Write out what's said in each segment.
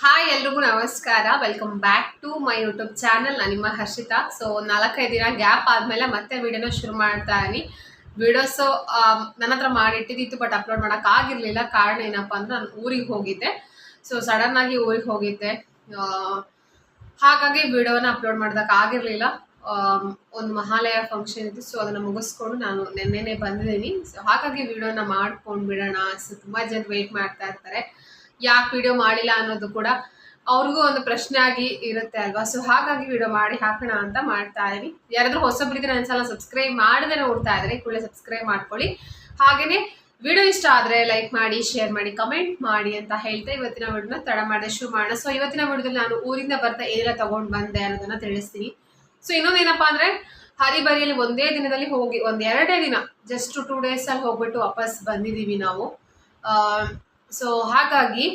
Hi ಎಲ್ರಿಗೂ ನಮಸ್ಕಾರ. Welcome back to my YouTube channel ನಾನು ನಿಮ್ಮ ಹರ್ಷಿತಾ. ಸೊ ನಾಲ್ಕೈದು ದಿನ ಗ್ಯಾಪ್ ಆದಮೇಲೆ ಮತ್ತೆ ವಿಡಿಯೋನ ಶುರು ಮಾಡ್ತಾ ಇದೀನಿ ವಿಡಿಯೋಸು ನನ್ನ ಹತ್ರ ಮಾಡಿಟ್ಟಿದ್ದಿತ್ತು ಬಟ್ ಅಪ್ಲೋಡ್ ಮಾಡೋಕ್ಕಾಗಿರಲಿಲ್ಲ ಕಾರಣ ಏನಪ್ಪ ಅಂದ್ರೆ ನಾನು ಊರಿಗೆ ಹೋಗಿದ್ದೆ. ಸೊ ಸಡನ್ ಆಗಿ ಊರಿಗೆ ಹೋಗಿದ್ದೆ. ಹಾಗಾಗಿ ವಿಡಿಯೋನ ಅಪ್ಲೋಡ್ ಮಾಡೋದಕ್ಕಾಗಿರಲಿಲ್ಲ ಒಂದು ಮಹಾಲಯ ಫಂಕ್ಷನ್ ಇತ್ತು ಸೊ ಅದನ್ನು ಮುಗಿಸ್ಕೊಂಡು ನಾನು ನೆನ್ನೆನೇ ಬಂದಿದ್ದೀನಿ. ಸೊ ಹಾಗಾಗಿ ವಿಡಿಯೋನ ಮಾಡ್ಕೊಂಡು ಬಿಡೋಣ. ಸೊ ತುಂಬ ಜನ ವೆಯ್ಟ್ ಮಾಡ್ತಾ ಇರ್ತಾರೆ. ಯಾಕೆ ವಿಡಿಯೋ ಮಾಡಿಲ್ಲ ಅನ್ನೋದು ಕೂಡ ಅವ್ರಿಗೂ ಒಂದು ಪ್ರಶ್ನೆ ಆಗಿ ಇರುತ್ತೆ ಅಲ್ವಾ? ಸೊ ಹಾಗಾಗಿ ವಿಡಿಯೋ ಮಾಡಿ ಹಾಕೋಣ ಅಂತ ಮಾಡ್ತಾ ಇದೀನಿ ಯಾರಾದರೂ ಹೊಸಬ್ರಿಗೆ ನನ್ನ ಸಲ ಸಬ್ಸ್ಕ್ರೈಬ್ ಮಾಡದೆ ನೋಡ್ತಾ ಇದ್ರೆ ಕೂಡಲೇ ಸಬ್ಸ್ಕ್ರೈಬ್ ಮಾಡ್ಕೊಳ್ಳಿ. ಹಾಗೆಯೇ ವಿಡಿಯೋ ಇಷ್ಟ ಆದರೆ ಲೈಕ್ ಮಾಡಿ ಶೇರ್ ಮಾಡಿ ಕಮೆಂಟ್ ಮಾಡಿ ಅಂತ ಹೇಳ್ತಾ ಇವತ್ತಿನ ವಿಡಿಯೋನ ತಡ ಮಾಡದೆ ಶುರು ಮಾಡೋಣ. ಸೊ ಇವತ್ತಿನ ವಿಡಿಯೋದಲ್ಲಿ ನಾನು ಊರಿಂದ ಬರ್ತಾ ಏನೆಲ್ಲ ತಗೊಂಡು ಬಂದೆ ಅನ್ನೋದನ್ನ ತಿಳಿಸ್ತೀನಿ. ಸೊ ಇನ್ನೊಂದೇನಪ್ಪ ಅಂದ್ರೆ ಹರಿಬರಿಯಲ್ಲಿ ಒಂದೇ ದಿನದಲ್ಲಿ ಹೋಗಿ ಒಂದ್ ಎರಡೇ ದಿನ ಜಸ್ಟ್ ಟೂ ಡೇಸಲ್ಲಿ ಹೋಗ್ಬಿಟ್ಟು ವಾಪಸ್ ಬಂದಿದೀವಿ ನಾವು. ಸೊ ಹಾಗಾಗಿ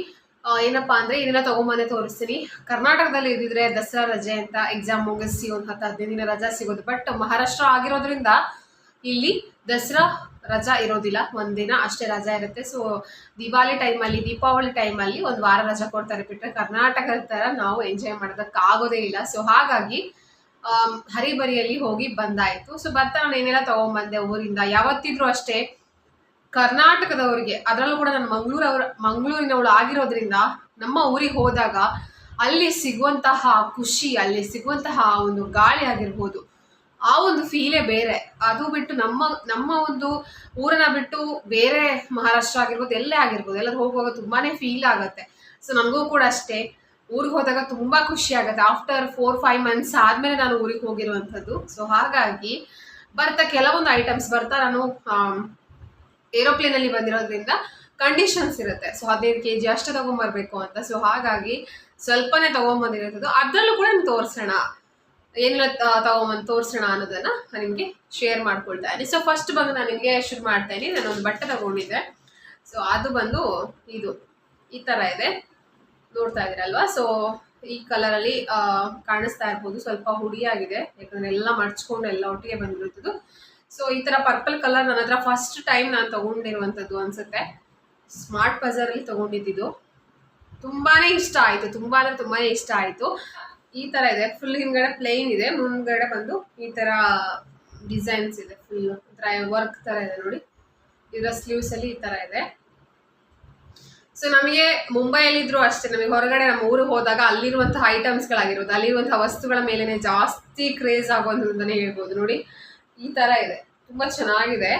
ಏನಪ್ಪಾ ಅಂದ್ರೆ ಇದನ್ನ ತಗೊಂಬಂದೆ ತೋರಿಸ್ತೀನಿ. ಕರ್ನಾಟಕದಲ್ಲಿ ಇದ್ದಿದ್ರೆ ದಸರಾ ರಜೆ ಅಂತ ಎಕ್ಸಾಮ್ ಮುಗಿಸಿ ಒಂದು ಹತ್ತು ಹದಿನೈದು ದಿನ ರಜಾ ಸಿಗೋದು. ಬಟ್ ಮಹಾರಾಷ್ಟ್ರ ಆಗಿರೋದ್ರಿಂದ ಇಲ್ಲಿ ದಸರಾ ರಜಾ ಇರೋದಿಲ್ಲ. ಒಂದಿನ ಅಷ್ಟೇ ರಜಾ ಇರುತ್ತೆ. ಸೊ ದಿವಾಲಿ ಟೈಮಲ್ಲಿ ದೀಪಾವಳಿ ಟೈಮಲ್ಲಿ ಒಂದು ವಾರ ರಜಾ ಕೊಡ್ತಾರೆ. ಬಿಟ್ಟರೆ ಕರ್ನಾಟಕದ ಥರ ನಾವು ಎಂಜಾಯ್ ಮಾಡೋದಕ್ಕಾಗೋದೇ ಇಲ್ಲ. ಸೊ ಹಾಗಾಗಿ ಹರಿಬರಿಯಲ್ಲಿ ಹೋಗಿ ಬಂದಾಯಿತು. ಸೊ ಬರ್ತಾ ನಾನು ಏನೆಲ್ಲ ತಗೊಂಡ್ಬಂದೆ ಊರಿಂದ? ಯಾವತ್ತಿದ್ರು ಅಷ್ಟೇ ಕರ್ನಾಟಕದವರಿಗೆ, ಅದರಲ್ಲೂ ಕೂಡ ನಾನು ಮಂಗಳೂರವ್ರ, ಮಂಗಳೂರಿನವಳು ಆಗಿರೋದ್ರಿಂದ ನಮ್ಮ ಊರಿಗೆ ಹೋದಾಗ ಅಲ್ಲಿ ಸಿಗುವಂತಹ ಖುಷಿ, ಅಲ್ಲಿ ಸಿಗುವಂತಹ ಒಂದು ಗಾಳಿ ಆಗಿರ್ಬೋದು, ಆ ಒಂದು ಫೀಲೇ ಬೇರೆ. ಅದು ಬಿಟ್ಟು ನಮ್ಮ ನಮ್ಮ ಒಂದು ಊರನ್ನ ಬಿಟ್ಟು ಬೇರೆ ಮಹಾರಾಷ್ಟ್ರ ಆಗಿರ್ಬೋದು, ಎಲ್ಲೇ ಆಗಿರ್ಬೋದು ಎಲ್ಲರೂ ಹೋಗುವಾಗ ತುಂಬಾನೇ ಫೀಲ್ ಆಗುತ್ತೆ. ಸೊ ನನಗೂ ಕೂಡ ಅಷ್ಟೇ. ಊರಿಗೆ ಹೋದಾಗ ತುಂಬಾ ಖುಷಿ ಆಗುತ್ತೆ. ಆಫ್ಟರ್ ಫೋರ್ ಫೈವ್ ಮಂತ್ಸ್ ಆದಮೇಲೆ ನಾನು ಊರಿಗೆ ಹೋಗಿರುವಂಥದ್ದು. ಸೊ ಹಾಗಾಗಿ ಬರ್ತಾ ಕೆಲವೊಂದು ಐಟಮ್ಸ್ ಬರ್ತಾ ನಾನು ಏರೋಪ್ಲೇನ್ ಅಲ್ಲಿ ಬಂದಿರೋದ್ರಿಂದ ಕಂಡೀಷನ್ಸ್ ಇರುತ್ತೆ. ಸೊ ಹದಿನೈದು ಕೆ ಜಿ ಅಷ್ಟೇ ತಗೊಂಬರ್ಬೇಕು ಅಂತ. ಸೊ ಹಾಗಾಗಿ ಸ್ವಲ್ಪನೇ ತಗೊಂಬಂದಿರೋದು. ಅದರಲ್ಲೂ ಕೂಡ ನಾನು ತೋರಿಸೋಣ. ಏನಿಲ್ಲ ತಗೊಂಬಂದು ತೋರಿಸೋಣ ಅನ್ನೋದನ್ನ ನಿಮ್ಗೆ ನಿಮಗೆ ಶೇರ್ ಮಾಡ್ಕೊಳ್ತಾ ಇದ್ದೀನಿ. ಸೊ ಫಸ್ಟ್ ಬಂದು ನಾನು ನಿಮಗೆ ಶುರು ಮಾಡ್ತಾ ಇದ್ದೀನಿ. ನಾನು ಒಂದು ಬಟ್ಟೆ ತಗೊಂಡಿದ್ದೆ. ಸೊ ಅದು ಬಂದು ಇದು. ಈ ಥರ ಇದೆ. ನೋಡ್ತಾ ಇದ್ದೀರಲ್ವಾ? ಸೊ ಈ ಕಲರಲ್ಲಿ ಕಾಣಿಸ್ತಾ ಇರ್ಬೋದು. ಸ್ವಲ್ಪ ಹುಡಿಯಾಗಿದೆ. ಯಾಕಂದ್ರೆ ಎಲ್ಲ ಮಡ್ಚ್ಕೊಂಡು ಎಲ್ಲ ಒಟ್ಟಿಗೆ ಬಂದಿರುತ್ತದು ಸೊ ಈ ತರ ಪರ್ಪಲ್ ಕಲರ್ ನನ್ನ ಹತ್ರ ಫಸ್ಟ್ ಟೈಮ್ ನಾನು ತೊಗೊಂಡಿರುವಂಥದ್ದು ಅನ್ಸುತ್ತೆ. ಸ್ಮಾರ್ಟ್ ಬಜಾರಲ್ಲಿ ತಗೊಂಡಿದ್ದು ತುಂಬಾನೇ ಇಷ್ಟ ಆಯ್ತು ತುಂಬಾ ಅಂದ್ರೆ ತುಂಬಾನೇ ಇಷ್ಟ ಆಯ್ತು. ಈ ತರ ಇದೆ ಫುಲ್ ಹಿಂದ್ಗಡೆ ಪ್ಲೇನ್ ಇದೆ, ಮುಂದ್ಗಡೆ ಬಂದು ಈ ತರ ಡಿಸೈನ್ಸ್ ಇದೆ ಫುಲ್ ವರ್ಕ್ ತರ ಇದೆ ನೋಡಿ. ಇದರ ಸ್ಲೀವ್ಸ್ ಅಲ್ಲಿ ಈ ತರ ಇದೆ. ಸೊ ನಮಗೆ ಮುಂಬೈಯಲ್ಲಿದ್ರು ಅಷ್ಟೇ, ನಮಗೆ ಹೊರಗಡೆ ನಮ್ಮ ಊರಿಗೆ ಹೋದಾಗ ಅಲ್ಲಿರುವಂತಹ ಐಟಮ್ಸ್ಗಳಾಗಿರೋದು ಅಲ್ಲಿರುವಂತಹ ವಸ್ತುಗಳ ಮೇಲೆನೆ ಜಾಸ್ತಿ ಕ್ರೇಜ್ ಆಗುವಂಥದ್ದು ಹೇಳ್ಬೋದು ನೋಡಿ. ಈ ಥರ ಇದೆ. ತುಂಬ ಚೆನ್ನಾಗಿದೆ.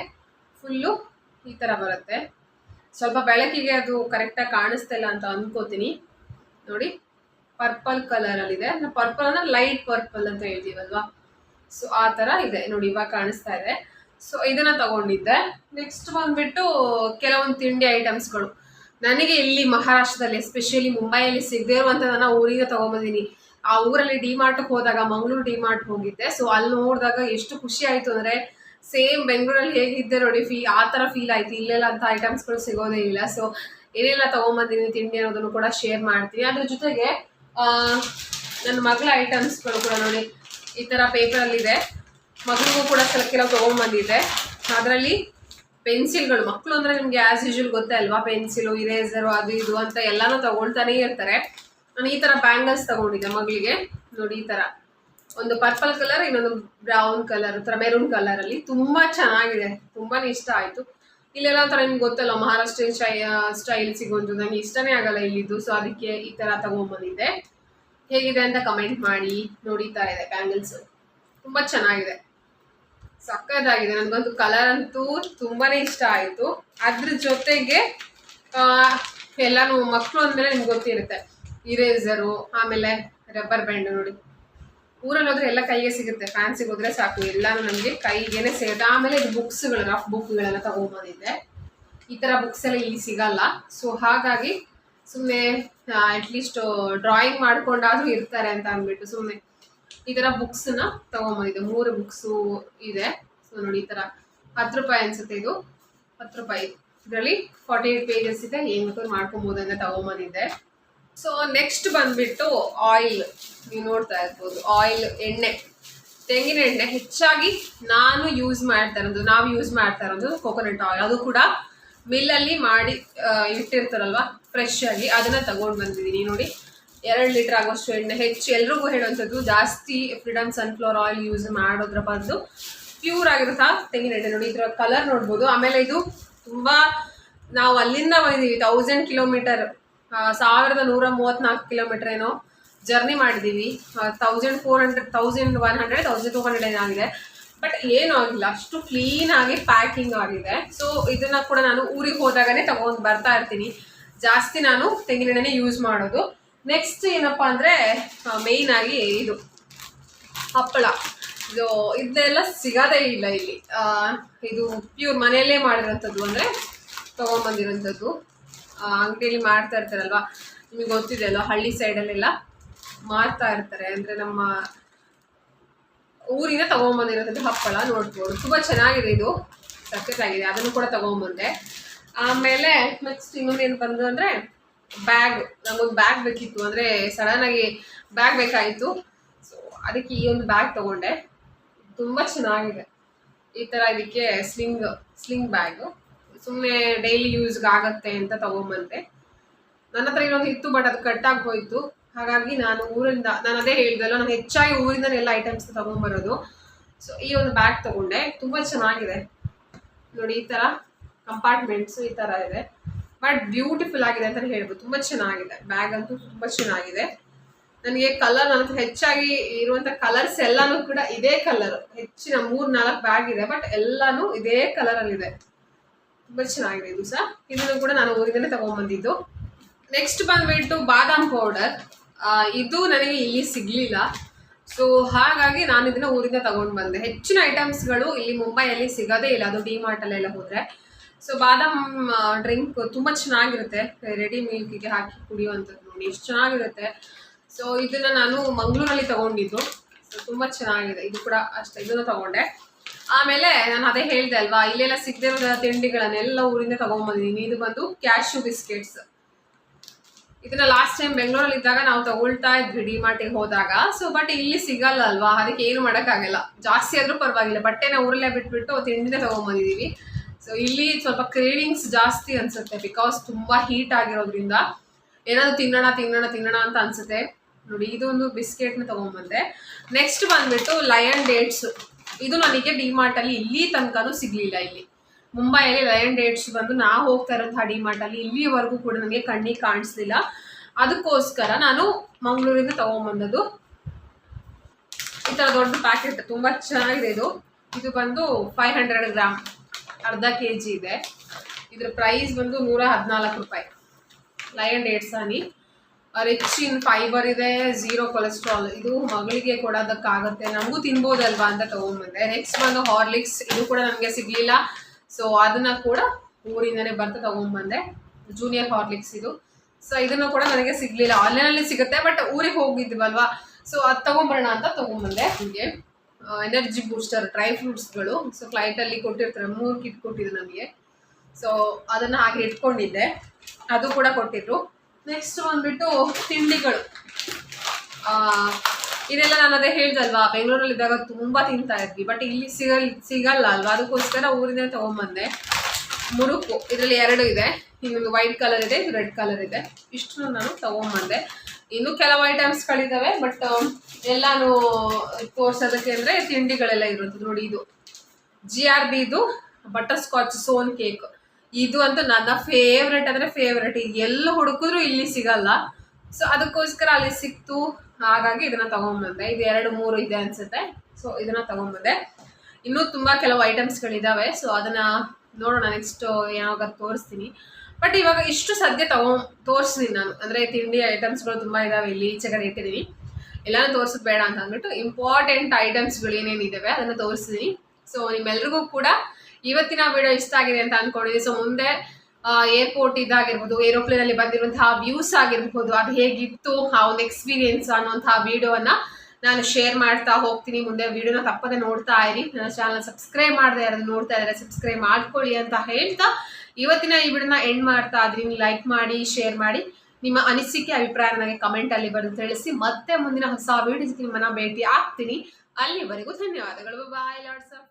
ಫುಲ್ಲು ಈ ಥರ ಬರುತ್ತೆ. ಸ್ವಲ್ಪ ಬೆಳಕಿಗೆ ಅದು ಕರೆಕ್ಟಾಗಿ ಕಾಣಿಸ್ತಾ ಇಲ್ಲ ಅಂತ ಅನ್ಕೋತೀನಿ. ನೋಡಿ ಪರ್ಪಲ್ ಕಲರಲ್ಲಿದೆ ಪರ್ಪಲ್ ಅಂದ್ರೆ ಲೈಟ್ ಪರ್ಪಲ್ ಅಂತ ಹೇಳ್ತೀವಲ್ವಾ? ಸೊ ಆ ಥರ ಇದೆ. ನೋಡಿ, ಇವಾಗ ಕಾಣಿಸ್ತಾ ಇದೆ. ಸೊ ಇದನ್ನ ತಗೊಂಡಿದ್ದೆ. ನೆಕ್ಸ್ಟ್ ಬಂದ್ಬಿಟ್ಟು ಕೆಲವೊಂದು ತಿಂಡಿ ಐಟಮ್ಸ್ಗಳು ನನಗೆ ಇಲ್ಲಿ ಮಹಾರಾಷ್ಟ್ರದಲ್ಲಿ ಎಸ್ಪೆಷಲಿ ಮುಂಬೈಯಲ್ಲಿ ಸಿಗದೇ ನಾನು ಊರಿಗೆ ತಗೊಂಬಂದಿನಿ. ಆ ಊರಲ್ಲಿ ಡಿ ಮಾರ್ಟ್ ಹೋದಾಗ, ಮಂಗಳೂರು ಡಿ ಮಾರ್ಟ್ ಹೋಗಿದ್ದೆ. ಸೊ ಅಲ್ಲಿ ನೋಡಿದಾಗ ಎಷ್ಟು ಖುಷಿ ಆಯಿತು ಅಂದರೆ, ಸೇಮ್ ಬೆಂಗಳೂರಲ್ಲಿ ಹೇಗಿದ್ದೆ ನೋಡಿ ಫೀ ಆ ಥರ ಫೀಲ್ ಆಯ್ತು. ಇಲ್ಲೆಲ್ಲ ಅಂತ ಐಟಮ್ಸ್ಗಳು ಸಿಗೋದೇ ಇಲ್ಲ. ಸೊ ಏನೆಲ್ಲ ತಗೊಂಬಂದಿನಿ ತಿಂಡಿ ಅನ್ನೋದನ್ನು ಕೂಡ ಶೇರ್ ಮಾಡ್ತೀನಿ. ಅದ್ರ ಜೊತೆಗೆ ನನ್ನ ಮಗಳ ಐಟಮ್ಸ್ಗಳು ಕೂಡ ನೋಡಿ, ಈ ಥರ ಪೇಪರಲ್ಲಿದೆ ಮಗಳಿಗೂ ಕೂಡ ಸ್ವಲ್ಪ ಕೆಲವು ತೊಗೊಂಬಂದಿದ್ದೆ. ಅದರಲ್ಲಿ ಪೆನ್ಸಿಲ್ಗಳು ಮಕ್ಕಳು ಅಂದರೆ ನಿಮಗೆ ಆ್ಯಸ್ ಯೂಶುವಲ್ ಗೊತ್ತೇ ಅಲ್ವಾ? ಪೆನ್ಸಿಲು ಇರೇಸರು ಅದು ಇದು ಅಂತ ಎಲ್ಲಾನು ತಗೊಳ್ತಾನೆ ಇರ್ತಾರೆ. ನಾನು ಈ ಥರ ಬ್ಯಾಂಗಲ್ಸ್ ತಗೊಂಡಿದ್ದೆ ಮಗಳಿಗೆ ನೋಡಿ ಈ ಥರ ಒಂದು ಪರ್ಪಲ್ ಕಲರ್ ಇನ್ನೊಂದು ಬ್ರೌನ್ ಕಲರ್ ಥರ ಮೆರೂನ್ ಕಲರಲ್ಲಿ ತುಂಬ ಚೆನ್ನಾಗಿದೆ. ತುಂಬಾ ಇಷ್ಟ ಆಯಿತು. ಇಲ್ಲೆಲ್ಲ ತರ ನಿಮ್ಗೆ ಗೊತ್ತಲ್ಲ ಮಹಾರಾಷ್ಟ್ರ ಸ್ಟೈ ಸ್ಟೈಲ್ ಸಿಗೋದು ನನಗೆ ಇಷ್ಟನೇ ಆಗಲ್ಲ ಇಲ್ಲಿದ್ದು. ಸೊ ಅದಕ್ಕೆ ಈ ಥರ ತಗೊಂಬಂದಿದ್ದೆ. ಹೇಗಿದೆ ಅಂತ ಕಮೆಂಟ್ ಮಾಡಿ. ನೋಡಿತಾ ಇದೆ ಬ್ಯಾಂಗಲ್ಸ್ ತುಂಬ ಚೆನ್ನಾಗಿದೆ. ಸಕ್ಕದಾಗಿದೆ ನನ್ಗೊಂದು ಕಲರ್ ಅಂತೂ ತುಂಬಾನೇ ಇಷ್ಟ ಆಯಿತು. ಅದ್ರ ಜೊತೆಗೆ ಆ, ಎಲ್ಲಾನು ಮಕ್ಕಳು ಅಂದಮೇಲೆ ನಿಮ್ಗೆ ಗೊತ್ತಿರುತ್ತೆ. ಇರೇಸರು ಆಮೇಲೆ ರಬ್ಬರ್ ಬ್ಯಾಂಡ್ ನೋಡಿ. ಊರಲ್ಲಿ ಹೋದ್ರೆ ಎಲ್ಲ ಕೈಗೆ ಸಿಗುತ್ತೆ. ಫ್ಯಾನ್ಸಿಗೆ ಹೋದ್ರೆ ಸಾಕು. ಎಲ್ಲಾನು ನಮಗೆ ಕೈಗೇನೆ ಸಿಗುತ್ತೆ ಆಮೇಲೆ ಇದು ಬುಕ್ಸ್ಗಳು ರಫ್ ಬುಕ್ಗಳೆಲ್ಲ ತಗೊಂಡ್ಬಂದಿದ್ದೆ ಈ ಥರ ಬುಕ್ಸ್ ಎಲ್ಲ ಇಲ್ಲಿ ಸಿಗಲ್ಲ. ಸೊ ಹಾಗಾಗಿ ಸುಮ್ಮನೆ ಅಟ್ಲೀಸ್ಟ್ ಡ್ರಾಯಿಂಗ್ ಮಾಡ್ಕೊಂಡಾದ್ರೂ ಇರ್ತಾರೆ ಅಂತ ಅಂದ್ಬಿಟ್ಟು ಸುಮ್ಮನೆ ಈ ಥರ ಬುಕ್ಸ್ನ ತಗೊಂಬಂದಿದ್ದೆ. ಮೂರು ಬುಕ್ಸು ಇದೆ. ಸೊ ನೋಡಿ ಈ ಥರ ಹತ್ತು ರೂಪಾಯಿ ಅನ್ಸುತ್ತೆ ಇದು. ಹತ್ತು ರೂಪಾಯಿ. ಇದರಲ್ಲಿ ಫಾರ್ಟಿ ಏಟ್ ಪೇಜಸ್ ಇದೆ. ಏನು ಮಾಡ್ಕೊಬೋದು ಅಂತ ತಗೊಂಬಂದಿದ್ದೆ. ಸೊ ನೆಕ್ಸ್ಟ್ ಬಂದ್ಬಿಟ್ಟು ಆಯಿಲ್ ನೀವು ನೋಡ್ತಾ ಇರ್ಬೋದು. ಆಯಿಲ್ ಎಣ್ಣೆ. ತೆಂಗಿನ ಎಣ್ಣೆ ಹೆಚ್ಚಾಗಿ ನಾನು ಯೂಸ್ ಮಾಡ್ತಾ ಇರೋದು. ನಾವು ಯೂಸ್ ಮಾಡ್ತಾ ಇರೋದು ಕೊಕೊನಟ್ ಆಯಿಲ್ ಅದು ಕೂಡ ಮಿಲ್ಲಲ್ಲಿ ಮಾಡಿ ಇಟ್ಟಿರ್ತಾರಲ್ವ? ಫ್ರೆಶ್ ಆಗಿ ಅದನ್ನ ತಗೊಂಡು ಬಂದಿದ್ದೀನಿ. ನೋಡಿ, ಎರಡು ಲೀಟರ್ ಆಗೋಷ್ಟು ಎಣ್ಣೆ ಹೆಚ್ಚು. ಎಲ್ರಿಗೂ ಹೇಳುವಂಥದ್ದು, ಜಾಸ್ತಿ ಫ್ರೀಡಮ್ ಸನ್ಫ್ಲವರ್ ಆಯಿಲ್ ಯೂಸ್ ಮಾಡೋದ್ರ ಬದಲು ಪ್ಯೂರ್ ಆಗಿರುತ್ತಾ ತೆಂಗಿನ ಎಣ್ಣೆ. ನೋಡಿ ಇದರ ಕಲರ್ ನೋಡ್ಬೋದು. ಆಮೇಲೆ ಇದು ತುಂಬ ನಾವು ಅಲ್ಲಿಂದ ಬಂದಿದ್ದೀವಿ ತೌಸಂಡ್ ಕಿಲೋಮೀಟರ್ ಸಾವಿರದ ನೂರ ಮೂವತ್ತ್ನಾಲ್ಕು ಕಿಲೋಮೀಟರ್ ಏನೋ ಜರ್ನಿ ಮಾಡಿದ್ದೀವಿ. Thousand four hundred thousand one hundred thousand two hundred ಏನಾಗಿದೆ. ಬಟ್ ಏನೂ ಆಗಿಲ್ಲ. ಅಷ್ಟು ಕ್ಲೀನ್ ಆಗಿ ಪ್ಯಾಕಿಂಗ್ ಆಗಿದೆ. ಸೊ ಇದನ್ನ ಕೂಡ ನಾನು ಊರಿಗೆ ಹೋದಾಗನೇ ತಗೊಂಡು ಬರ್ತಾ ಇರ್ತೀನಿ. ಜಾಸ್ತಿ ನಾನು ತೆಂಗಿನೆಣ್ಣೆನೇ ಯೂಸ್ ಮಾಡೋದು. ನೆಕ್ಸ್ಟ್ ಏನಪ್ಪ ಅಂದರೆ ಮೇಯ್ನಾಗಿ ಇದು ಹಪ್ಪಳ. ಇದು ಇದೆಲ್ಲ ಸಿಗೋದೇ ಇಲ್ಲ ಇಲ್ಲಿ. ಇದು ಪ್ಯೂರ್ ಮನೆಯಲ್ಲೇ ಮಾಡಿರೋಂಥದ್ದು ಅಂದರೆ ತೊಗೊಂಬಂದಿರೋಂಥದ್ದು ಅಂಗಡಿಯಲ್ಲಿ ಮಾಡ್ತಾ ಇರ್ತಾರಲ್ವಾ? ನಿಮಗೆ ಗೊತ್ತಿದೆ ಅಲ್ವಾ? ಹಳ್ಳಿ ಸೈಡಲ್ಲೆಲ್ಲ ಮಾರ್ತಾ ಇರ್ತಾರೆ. ಅಂದರೆ ನಮ್ಮ ಊರಿಂದ ತಗೊಂಬಂದಿರೋಂಥದ್ದು ಹಪ್ಪಳ ನೋಡ್ಬೋದು. ತುಂಬ ಚೆನ್ನಾಗಿದೆ ಇದು. ಆಗಿದೆ. ಅದನ್ನು ಕೂಡ ತಗೊಂಬಂದೆ. ಆಮೇಲೆ ನೆಕ್ಸ್ಟ್ ಇನ್ನೊಂದು ಏನು ಬಂದು ಅಂದರೆ ಬ್ಯಾಗ್ ನಮಗೊಂದು ಬ್ಯಾಗ್ ಬೇಕಿತ್ತು. ಅಂದರೆ ಸಡನ್ನಾಗಿ ಬ್ಯಾಗ್ ಬೇಕಾಯಿತು ಸೊ ಅದಕ್ಕೆ ಈ ಒಂದು ಬ್ಯಾಗ್ ತಗೊಂಡೆ. ತುಂಬ ಚೆನ್ನಾಗಿದೆ. ಈ ಥರ ಇದಕ್ಕೆ ಸ್ಲಿಂಗ್ ಸ್ಲಿಂಗ್ ಬ್ಯಾಗು ಸುಮ್ಮನೆ ಡೈಲಿ ಯೂಸ್ಗೆ ಆಗತ್ತೆ ಅಂತ ತಗೊಂಬಂದೆ. ನನ್ನ ಹತ್ರ ಇನ್ನೊಂದು ಇತ್ತು ಬಟ್ ಅದು ಕಟ್ಟಾಗಿ ಹೋಯಿತು. ಹಾಗಾಗಿ ನಾನು ಊರಿಂದ, ನಾನು ಅದೇ ಹೇಳಿದಲ್ಲ ನಾನು ಹೆಚ್ಚಾಗಿ ಊರಿಂದನೇ ಎಲ್ಲ ಐಟಮ್ಸ್ ತೊಗೊಂಬರೋದು. ಸೊ ಈ ಒಂದು ಬ್ಯಾಗ್ ತಗೊಂಡೆ. ತುಂಬ ಚೆನ್ನಾಗಿದೆ. ನೋಡಿ, ಈ ಥರ ಕಂಪಾರ್ಟ್ಮೆಂಟ್ಸ್ ಈ ಥರ ಇದೆ. ಬಟ್ ಬ್ಯೂಟಿಫುಲ್ ಆಗಿದೆ ಅಂತ ಹೇಳ್ಬೋದು. ತುಂಬ ಚೆನ್ನಾಗಿದೆ. ಬ್ಯಾಗ್ ಅಂತೂ ತುಂಬ ಚೆನ್ನಾಗಿದೆ. ನನಗೆ ಕಲರ್ ನನ್ನ ಹೆಚ್ಚಾಗಿ ಇರುವಂಥ ಕಲರ್ಸ್ ಎಲ್ಲಾನು ಕೂಡ ಇದೇ ಕಲರ್ ಹೆಚ್ಚಿನ ಮೂರು ನಾಲ್ಕು ಬ್ಯಾಗ್ ಇದೆ ಬಟ್ ಎಲ್ಲನೂ ಇದೇ ಕಲರಲ್ಲಿದೆ ತುಂಬ ಚೆನ್ನಾಗಿದೆ ಇದು ಸಹ ಇದನ್ನು ಕೂಡ ನಾನು ಊರಿಂದಲೇ ತಗೊಂಡ್ಬಂದಿದ್ದು ನೆಕ್ಸ್ಟ್ ಬಂದ್ಬಿಟ್ಟು ಬಾದಾಮ್ ಪೌಡರ್ ಇದು ನನಗೆ ಇಲ್ಲಿ ಸಿಗಲಿಲ್ಲ. ಸೊ ಹಾಗಾಗಿ ನಾನು ಇದನ್ನ ಊರಿಂದ ತಗೊಂಡು ಬಂದೆ ಹೆಚ್ಚಿನ ಐಟಮ್ಸ್ಗಳು ಇಲ್ಲಿ ಮುಂಬೈಯಲ್ಲಿ ಸಿಗೋದೇ ಇಲ್ಲ. ಅದು ಡಿ ಮಾರ್ಟಲ್ಲೆಲ್ಲ ಹೋದರೆ. ಸೊ ಬಾದಾಮ್ ಡ್ರಿಂಕ್ ತುಂಬ ಚೆನ್ನಾಗಿರುತ್ತೆ. ರೆಡಿ ಮಿಲ್ಕಿಗೆ ಹಾಕಿ ಕುಡಿಯುವಂಥದ್ದು ನೋಡಿ, ಎಷ್ಟು ಚೆನ್ನಾಗಿರುತ್ತೆ. ಸೊ ಇದನ್ನ ನಾನು ಮಂಗಳೂರಲ್ಲಿ ತಗೊಂಡಿದ್ದು. ಸೊ ತುಂಬ ಚೆನ್ನಾಗಿದೆ. ಇದು ಕೂಡ ಅಷ್ಟೇ. ಇದನ್ನು ತಗೊಂಡೆ. ಆಮೇಲೆ ನಾನು ಅದೇ ಹೇಳಿದೆ ಅಲ್ವಾ, ಇಲ್ಲೆಲ್ಲ ಸಿಗದಿರೋ ತಿಂಡಿಗಳನ್ನೆಲ್ಲ ಊರಿಂದ ತಗೊಂಡ್ಬಂದಿದ್ದೀನಿ ಇದು ಬಂದು ಕ್ಯಾಶ್ಯೂ ಬಿಸ್ಕೆಟ್ಸ್ ಇದನ್ನ ಲಾಸ್ಟ್ ಟೈಮ್ ಬೆಂಗಳೂರಲ್ಲಿ ಇದ್ದಾಗ ನಾವು ತಗೊಳ್ತಾ ಇದ್ವಿ ಡಿ ಮಾರ್ಟಿಗೆ ಹೋದಾಗ. ಸೊ ಬಟ್ ಇಲ್ಲಿ ಸಿಗಲ್ಲ ಅಲ್ವಾ, ಅದಕ್ಕೆ ಏನು ಮಾಡೋಕ್ಕಾಗಲ್ಲ ಜಾಸ್ತಿ ಆದರೂ ಪರವಾಗಿಲ್ಲ, ಬಟ್ಟೆನ ಊರಲ್ಲೇ ಬಿಟ್ಬಿಟ್ಟು ತಿಂಡಿನ ತಗೊಂಡ್ಬಂದಿದ್ದೀವಿ ಸೊ ಇಲ್ಲಿ ಸ್ವಲ್ಪ ಕ್ರೇವಿಂಗ್ಸ್ ಜಾಸ್ತಿ ಅನ್ಸುತ್ತೆ ಬಿಕಾಸ್ ತುಂಬ ಹೀಟ್ ಆಗಿರೋದ್ರಿಂದ. ಏನಾದರೂ ತಿನ್ನೋಣ ತಿನ್ನೋಣ ತಿನ್ನೋಣ ಅಂತ ಅನ್ಸುತ್ತೆ. ನೋಡಿ, ಇದೊಂದು ಬಿಸ್ಕೆಟ್ನ ತಗೊಂಡ್ಬಂದೆ ನೆಕ್ಸ್ಟ್ ಬಂದ್ಬಿಟ್ಟು ಲಯನ್ ಡೇಟ್ಸ್ ಇದು ನನಗೆ ಡಿ ಮಾರ್ಟಲ್ಲಿ ಇಲ್ಲಿ ತನಕನೂ ಸಿಗ್ಲಿಲ್ಲ ಇಲ್ಲಿ. ಮುಂಬೈಯಲ್ಲಿ ಲಯನ್ ಡೇಟ್ಸ್ ಬಂದು ನಾ ಹೋಗ್ತಾ ಇರೋಂಥ ಡಿ ಮಾರ್ಟಲ್ಲಿ ಇಲ್ಲಿವರೆಗೂ ಕೂಡ ನನಗೆ ಕಣ್ಣಿಗೆ ಕಾಣಿಸ್ಲಿಲ್ಲ. ಅದಕ್ಕೋಸ್ಕರ ನಾನು ಮಂಗಳೂರಿಂದ ತಗೊಂಡ್ಬಂದದ್ದು ಈ ಥರ ದೊಡ್ಡ ಪ್ಯಾಕೆಟ್ ತುಂಬ ಚೆನ್ನಾಗಿದೆ ಇದು. ಇದು ಬಂದು ಫೈವ್ ಹಂಡ್ರೆಡ್ ಗ್ರಾಮ್. ಅರ್ಧ ಕೆ ಜಿ ಇದೆ. ಇದ್ರ ಪ್ರೈಸ್ ಬಂದು ನೂರ ಹದಿನಾಲ್ಕು ರೂಪಾಯಿ. Lion dates honey rich in fibre ಇದೆ ಝೀರೋ ಕೊಲೆಸ್ಟ್ರಾಲ್ ಇದು ಮಗಳಿಗೆ ಕೊಡೋದಕ್ಕಾಗತ್ತೆ ನಮಗೂ ತಿನ್ಬೋದಲ್ವಾ ಅಂತ ತಗೊಂಡ್ಬಂದೆ. ನೆಕ್ಸ್ಟ್ ಬಂದು ಹಾರ್ಲಿಕ್ಸ್ ಇದು ಕೂಡ ನನಗೆ ಸಿಗಲಿಲ್ಲ. ಸೊ ಅದನ್ನ ಕೂಡ ಊರಿಂದನೇ ಬರ್ತಾ ತಗೊಂಡ್ಬಂದೆ. ಜೂನಿಯರ್ ಹಾರ್ಲಿಕ್ಸ್ ಇದು. ಸೊ ಇದನ್ನು ಕೂಡ ನನಗೆ ಸಿಗಲಿಲ್ಲ. ಆನ್ಲೈನಲ್ಲಿ ಸಿಗುತ್ತೆ ಬಟ್ ಊರಿಗೆ ಹೋಗಿದ್ವಲ್ವಾ? ಸೊ ಅದು ತಗೊಂಬರೋಣ ಅಂತ ತಗೊಂಡ್ಬಂದೆ. ನಿಮಗೆ ಎನರ್ಜಿ ಬೂಸ್ಟರ್ ಡ್ರೈ ಫ್ರೂಟ್ಸ್ಗಳು ಸೊ ಫ್ಲೈಟಲ್ಲಿ ಕೊಟ್ಟಿರ್ತಾರೆ. ಮೂರು ಕಿಟ್ ಕೊಟ್ಟಿದ್ದು ನಮಗೆ. ಸೊ ಅದನ್ನು ಹಾಗೆ ಇಟ್ಕೊಂಡಿದ್ದೆ. ಅದು ಕೂಡ ಕೊಟ್ಟಿದ್ರು. ನೆಕ್ಸ್ಟ್ ಬಂದ್ಬಿಟ್ಟು ತಿಂಡಿಗಳು. ಇದೆಲ್ಲ ನಾನು ಅದೇ ಹೇಳ್ದಲ್ವಾ ಬೆಂಗಳೂರಲ್ಲಿ ಇದ್ದಾಗ ತುಂಬ ತಿಂತಾ ಇದ್ವಿ ಬಟ್ ಇಲ್ಲಿ ಸಿಗಲ್, ಸಿಗಲ್ಲ ಅಲ್ವಾ? ಅದಕ್ಕೋಸ್ಕರ ಊರಿಂದ ತೊಗೊಂಬಂದೆ. ಮುರುಕು, ಇದರಲ್ಲಿ ಎರಡು ಇದೆ. ಇನ್ನೊಂದು ವೈಟ್ ಕಲರ್ ಇದೆ ಇದು ರೆಡ್ ಕಲರ್ ಇದೆ. ಇಷ್ಟು ನಾನು ತೊಗೊಂಬಂದೆ. ಇನ್ನು ಕೆಲವು ಐಟಮ್ಸ್ಗಳಿದ್ದಾವೆ ಬಟ್ ಎಲ್ಲಾನು ತೋರ್ಸೋದಕ್ಕೆ ಅಂದರೆ ತಿಂಡಿಗಳೆಲ್ಲ ಇರೋದು ನೋಡಿ ಇದು ಜಿ ಆರ್ ಬಿ ಇದು ಬಟರ್ ಸ್ಕಾಚ್ ಸೋನ್ ಕೇಕ್ ಇದು ಅಂತೂ ನನ್ನ ಫೇವ್ರೆಟ್ ಅಂದರೆ ಫೇವ್ರೆಟ್ ಎಲ್ಲ ಹುಡುಕಿದ್ರು ಇಲ್ಲಿ ಸಿಗಲ್ಲ. ಸೊ ಅದಕ್ಕೋಸ್ಕರ ಅಲ್ಲಿ ಸಿಕ್ತು. ಹಾಗಾಗಿ ಇದನ್ನ ತಗೊಂಬಂದೆ. ಇದು ಎರಡು, ಮೂರು ಇದೆ ಅನ್ಸುತ್ತೆ. ಸೊ ಇದನ್ನ ತಗೊಂಬಂದೆ. ಇನ್ನೂ ತುಂಬ ಕೆಲವು ಐಟಮ್ಸ್ಗಳಿದ್ದಾವೆ ಸೊ ಅದನ್ನ ನೋಡೋಣ. ನೆಕ್ಸ್ಟ್ ಯಾವಾಗ ತೋರಿಸ್ತೀನಿ. ಬಟ್ ಇವಾಗ ಇಷ್ಟು ಸದ್ಯ ತಗೊಂಡ್ ತೋರಿಸ್ತೀನಿ ನಾನು. ಅಂದರೆ ತಿಂಡಿ ಐಟಮ್ಸ್ಗಳು ತುಂಬ ಇದಾವೆ. ಇಲ್ಲಿ ಈಚೆ ಕಡೆ ಇಟ್ಟಿದ್ದೀನಿ ಎಲ್ಲಾನು ತೋರಿಸೋದು ಬೇಡ ಅಂತ ಅಂದ್ಬಿಟ್ಟು ಇಂಪಾರ್ಟೆಂಟ್ ಐಟಮ್ಸ್ಗಳು ಏನೇನಿದ್ದಾವೆ ಅದನ್ನು ತೋರಿಸ್ತೀನಿ ಸೊ ನಿಮ್ಮೆಲ್ರಿಗೂ ಕೂಡ ಇವತ್ತಿನ ವಿಡಿಯೋ ಇಷ್ಟ ಆಗಿದೆ ಅಂತ ಅನ್ಕೊಂಡಿದ್ದೀನಿ ಸೊ ಮುಂದೆ ಏರ್ಪೋರ್ಟ್ ಇದಾಗಿರ್ಬೋದು ಏರೋಪ್ಲೇನ್ ಅಲ್ಲಿ ಬಂದಿರುವಂತಹ ವ್ಯೂಸ್ ಆಗಿರ್ಬೋದು, ಅದು ಹೇಗಿತ್ತು ಆ ಒಂದು ಎಕ್ಸ್ಪೀರಿಯನ್ಸ್ ಅನ್ನುವಂತಹ ವಿಡಿಯೋವನ್ನ ನಾನು ಶೇರ್ ಮಾಡ್ತಾ ಹೋಗ್ತೀನಿ. ಮುಂದೆ ವಿಡಿಯೋನ ತಪ್ಪದೆ ನೋಡ್ತಾ ಇರಿ. ನನ್ನ ಚಾನಲ್ ಸಬ್ಸ್ಕ್ರೈಬ್ ಮಾಡದೆ ಯಾರಾದ್ರೂ ನೋಡ್ತಾ ಇದ್ದಾರೆ ಸಬ್ಸ್ಕ್ರೈಬ್ ಮಾಡ್ಕೊಳ್ಳಿ ಅಂತ ಹೇಳ್ತಾ ಇವತ್ತಿನ ಈ ವಿಡಿಯೋನ ಎಂಡ್ ಮಾಡ್ತಾ ಇದ್ದೀನಿ. ಲೈಕ್ ಮಾಡಿ ಶೇರ್ ಮಾಡಿ. ನಿಮ್ಮ ಅನಿಸಿಕೆ, ಅಭಿಪ್ರಾಯ ನನಗೆ ಕಮೆಂಟ್ ಅಲ್ಲಿ ಬರೆದು ತಿಳಿಸಿ. ಮತ್ತೆ ಮುಂದಿನ ಹೊಸ ವಿಡಿಯೋ ನಿಮ್ಮನ್ನ ಭೇಟಿ ಆಗ್ತೀನಿ. ಅಲ್ಲಿವರೆಗೂ ಧನ್ಯವಾದಗಳು. ಬಾಯ್ ಆಫ್